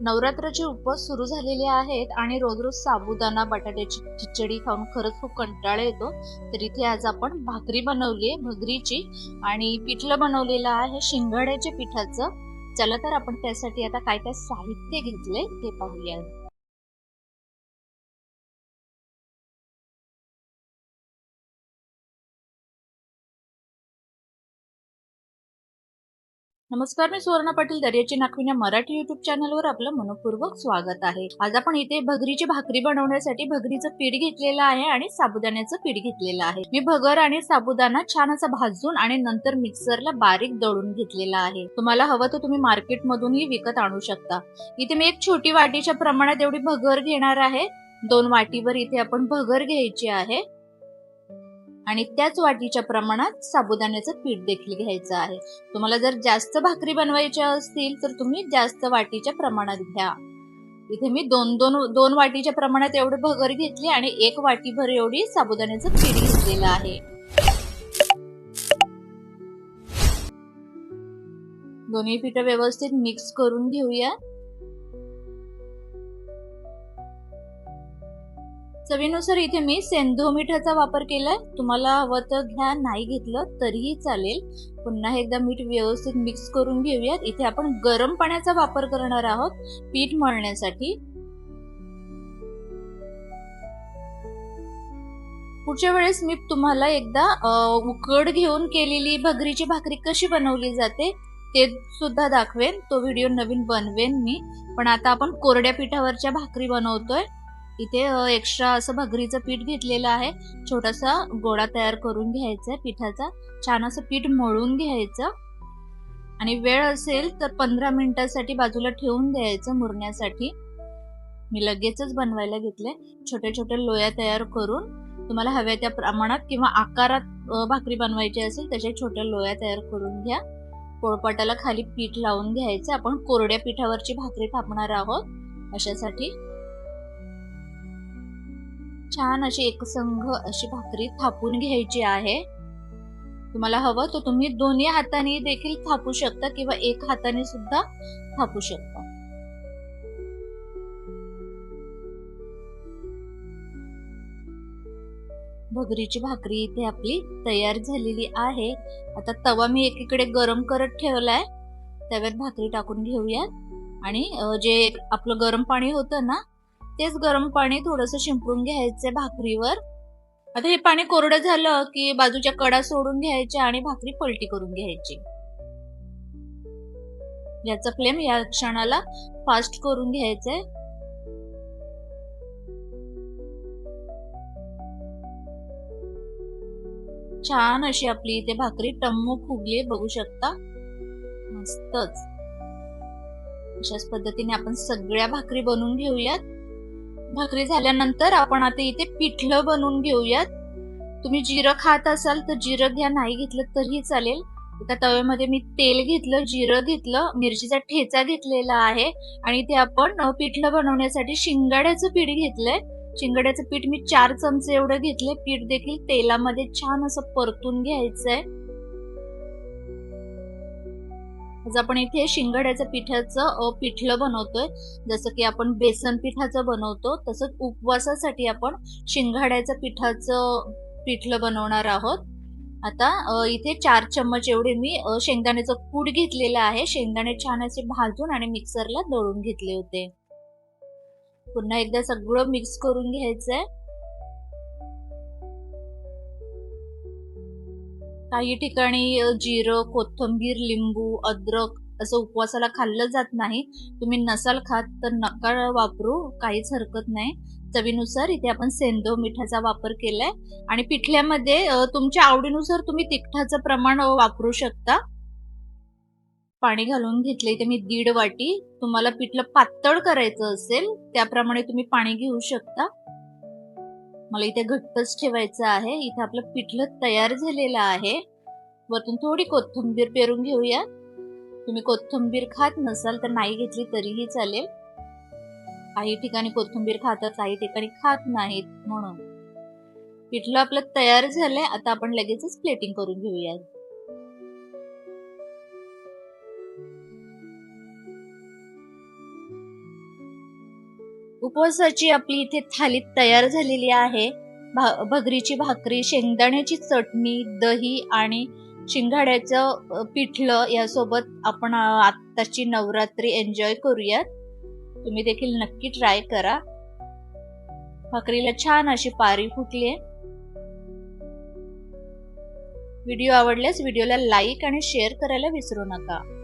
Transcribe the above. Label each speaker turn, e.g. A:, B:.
A: नवरात्राचे उपवास सुरू झालेले आहेत आणि रोज रोज साबुदाणा बटाट्याची खिचडी खाऊन खरंच खूप कंटाळा येतो. तर इथे आज आपण भाकरी बनवली आहे भगरीची. आणि पिठलं बनवलेलं आहे शिंगाड्याच्या पिठाचं. चला तर आपण त्यासाठी आता काय काय साहित्य घेतले ते पाहूया नमस्कार मी सुवर्णा पाटील दर्याची नाखविण्या मराठी युट्यूब चॅनलवर आपलं मनपूर्वक स्वागत आहे. आज आपण इथे भगरीची भाकरी बनवण्यासाठी भगरीचं पीठ घेतलेलं आहे आणि साबुदाण्याचं पीठ घेतलेलं आहे. मी भगर आणि साबुदाणा छान असा भाजून आणि नंतर मिक्सरला बारीक दळून घेतलेला आहे. तुम्हाला हवं तर तुम्ही मार्केट मधूनही विकत आणू शकता. इथे मी एक छोटी वाटीच्या प्रमाणात एवढी भगर घेणार आहे. दोन वाटीवर इथे आपण भगर घ्यायची आहे. आणि त्याच वाटीच्या प्रमाणात साबुदाण्याचं पीठ देखील घ्यायचं आहे. तुम्हाला जर जास्त भाकरी बनवायच्या असतील तर तुम्ही जास्त वाटीच्या प्रमाणात घ्या. इथे मी दोन दोन दोन वाटीच्या प्रमाणात एवढे भगर घेतली आणि एक वाटीभर एवढी साबुदाण्याचं पीठ घेतलेलं आहे. दोन्ही पीठ व्यवस्थित मिक्स करून घेऊया. चवीनुसार इथे मी सेंधो मिठाचा वापर केलाय. तुम्हाला हवं तर घ्या नाही घेतलं तरीही चालेल. पुन्हा एकदा मीठ व्यवस्थित मिक्स करून घेऊयात. इथे आपण गरम पाण्याचा वापर करणार आहोत पीठ मळण्यासाठी. पुढच्या वेळेस मी तुम्हाला एकदा उकड घेऊन केलेली भगरीची भाकरी कशी बनवली जाते ते सुद्धा दाखवेन. तो व्हिडिओ नवीन बनवेन मी. पण आता आपण कोरड्या पिठावरच्या भाकरी बनवतोय. इथे एक्स्ट्रा असं भगरीचं पीठ घेतलेलं आहे. छोटासा गोळा तयार करून घ्यायचा पिठाचा. छान असं पीठ मळून घ्यायचं. आणि वेळ असेल तर पंधरा मिनिटासाठी बाजूला ठेवून द्यायचं मुरण्यासाठी. मी लगेचच बनवायला घेतले छोट्या छोट्या लोया तयार करून तुम्हाला हव्या त्या प्रमाणात किंवा आकारात भाकरी बनवायची असेल त्याच्या छोट्या लोया तयार करून घ्या. पोळपाटाला खाली पीठ लावून घ्यायचं. आपण कोरड्या पिठावरची भाकरी थापणार आहोत अशासाठी. छान अशी एकसंघ अशी भाकरी थापून घ्यायची आहे. तुम्हाला हवं तर तुम्ही दोन्ही हाताने देखील थापू शकता किंवा एक हाताने सुद्धा थापू शकता. भगरीची भाकरी इथे आपली तयार झालेली आहे. आता तवा मी एकीकडे गरम करत ठेवलाय. तव्यात भाकरी टाकून घेऊयात आणि जे आपलं गरम पाणी होतं ना तेच गरम पाणी थोडस शिंपडून घ्यायचं भाकरीवर. आता हे पाणी कोरडं झालं की बाजूच्या कडा सोडून घ्यायच्या आणि भाकरी पलटी करून घ्यायची. याचा फ्लेम या क्षणाला फास्ट करून घ्यायचंय. छान अशी आपली इथे भाकरी टम्मो फुगली बघू शकता. मस्तच. अशाच पद्धतीने आपण सगळ्या भाकरी बनवून घेऊयात. भाकरी झाल्यानंतर आपण आता इथे पिठलं बनवून घेऊयात. तुम्ही जिरं खात असाल तर जिरं घ्या नाही घेतलं तरी चालेल. एका तव्यामध्ये मी तेल घेतलं जिरं घेतलं मिरचीचा ठेचा घेतलेला आहे आणि ते आपण पिठलं बनवण्यासाठी शिंगाड्याचं पीठ घेतलंय. शिंगाड्याचं पीठ मी चार चमचे एवढं घेतले पीठ देखील तेलामध्ये छान असं परतून घ्यायचंय. आज आपण इथे शिंगाड्याचं पिठाचं पिठलं बनवतोय. जसं की आपण बेसन पिठाचं बनवतो तसंच उपवासासाठी आपण शिंगाड्याचं पिठाचं पिठलं बनवणार आहोत. आता इथे चार चम्मच एवढे मी शेंगदाण्याचं कूड घेतलेलं आहे. शेंगदाणे छान असे भाजून आणि मिक्सरला दळून घेतले होते. पुन्हा एकदा सगळं मिक्स करून घ्यायचंय. काही ठिकाणी जिरं कोथिंबीर लिंबू अद्रक असं उपवासाला खाल्लं जात नाही. तुम्ही नसाल खात तर नका वापरू काहीच हरकत नाही. चवीनुसार इथे आपण सेंदो मिठाचा वापर केलाय. आणि पिठल्यामध्ये तुमच्या आवडीनुसार तुम्ही तिखटाचं प्रमाण वापरू शकता. पाणी घालून घेतले इथे मी दीड वाटी. तुम्हाला पिठलं पातळ करायचं असेल त्याप्रमाणे तुम्ही पाणी घेऊ शकता. मला इथे घट्टच ठेवायचं आहे. इथे आपलं पिठलं तयार झालेलं आहे. वरतून थोडी कोथिंबीर पेरून घेऊया. तुम्ही कोथिंबीर खात नसाल तर नाही घेतली तरीही चालेल. काही ठिकाणी कोथिंबीर खातात काही ठिकाणी खात नाहीत म्हणून. पिठलं आपलं तयार झालंय. आता आपण लगेचच प्लेटिंग करून घेऊया उपवासाची आपली इथे थाली तयार झालेली आहे. भा भगरीची भाकरी शेंगदाण्याची चटणी दही आणि शिंगाड्याचं पिठलं यासोबत आपण आत्ताची नवरात्री एन्जॉय करूयात. तुम्ही देखील नक्की ट्राय करा. भाकरीला छान अशी पारी फुटली व्हिडिओ आवडल्यास व्हिडिओला लाईक आणि शेअर करायला विसरू नका.